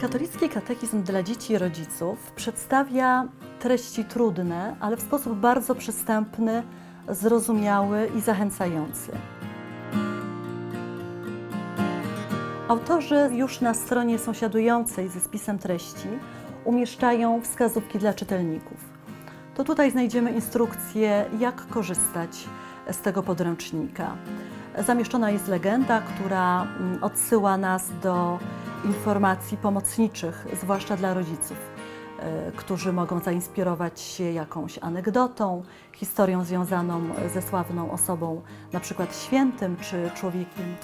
Katolicki katechizm dla dzieci i rodziców przedstawia treści trudne, ale w sposób bardzo przystępny, zrozumiały i zachęcający. Autorzy już na stronie sąsiadującej ze spisem treści umieszczają wskazówki dla czytelników. To tutaj znajdziemy instrukcję, jak korzystać z tego podręcznika. Zamieszczona jest legenda, która mm, odsyła nas do informacji pomocniczych, zwłaszcza dla rodziców, e, którzy mogą zainspirować się jakąś anegdotą, historią związaną ze sławną osobą, na przykład świętym czy człowiekiem,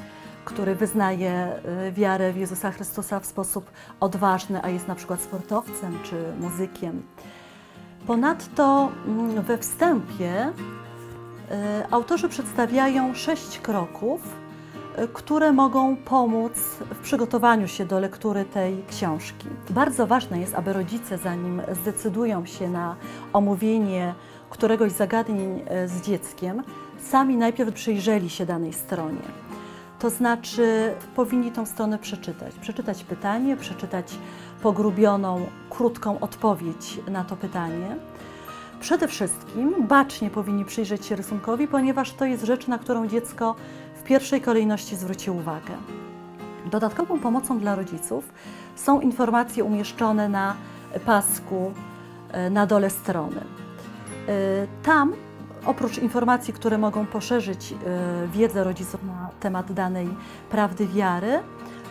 który wyznaje e, wiarę w Jezusa Chrystusa w sposób odważny, a jest na przykład sportowcem czy muzykiem. Ponadto mm, we wstępie e, autorzy przedstawiają sześć kroków, które mogą pomóc w przygotowaniu się do lektury tej książki. Bardzo ważne jest, aby rodzice, zanim zdecydują się na omówienie któregoś zagadnień e, z dzieckiem, sami najpierw przyjrzeli się danej stronie. To znaczy, powinni tą stronę przeczytać. Przeczytać pytanie, przeczytać pogrubioną, krótką odpowiedź na to pytanie. Przede wszystkim bacznie powinni przyjrzeć się rysunkowi, ponieważ to jest rzecz, na którą dziecko w pierwszej kolejności zwróci uwagę. Dodatkową pomocą dla rodziców są informacje umieszczone na pasku e, na dole strony. E, Tam, oprócz informacji, które mogą poszerzyć e, wiedzę rodziców na temat danej prawdy wiary,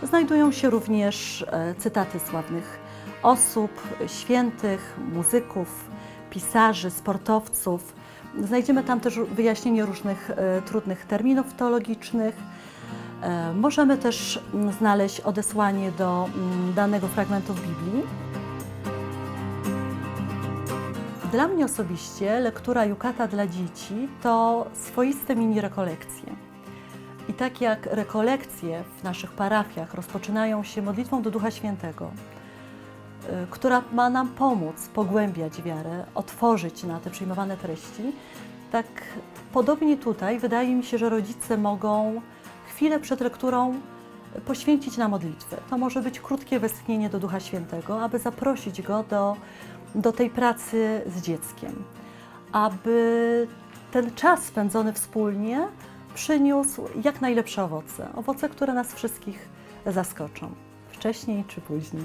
znajdują się również cytaty sławnych osób, świętych, muzyków, pisarzy, sportowców. Znajdziemy tam też wyjaśnienie różnych e, trudnych terminów teologicznych. E, Możemy też mm, znaleźć odesłanie do mm, danego fragmentu w Biblii. Dla mnie osobiście lektura Jukata dla dzieci to swoiste mini rekolekcje. I tak jak rekolekcje w naszych parafiach rozpoczynają się modlitwą do Ducha Świętego, która ma nam pomóc pogłębiać wiarę, otworzyć na te przyjmowane treści, tak podobnie tutaj wydaje mi się, że rodzice mogą chwilę przed lekturą poświęcić na modlitwę. To może być krótkie westchnienie do Ducha Świętego, aby zaprosić go do, do tej pracy z dzieckiem, aby ten czas spędzony wspólnie przyniósł jak najlepsze owoce. Owoce, które nas wszystkich zaskoczą, wcześniej czy później.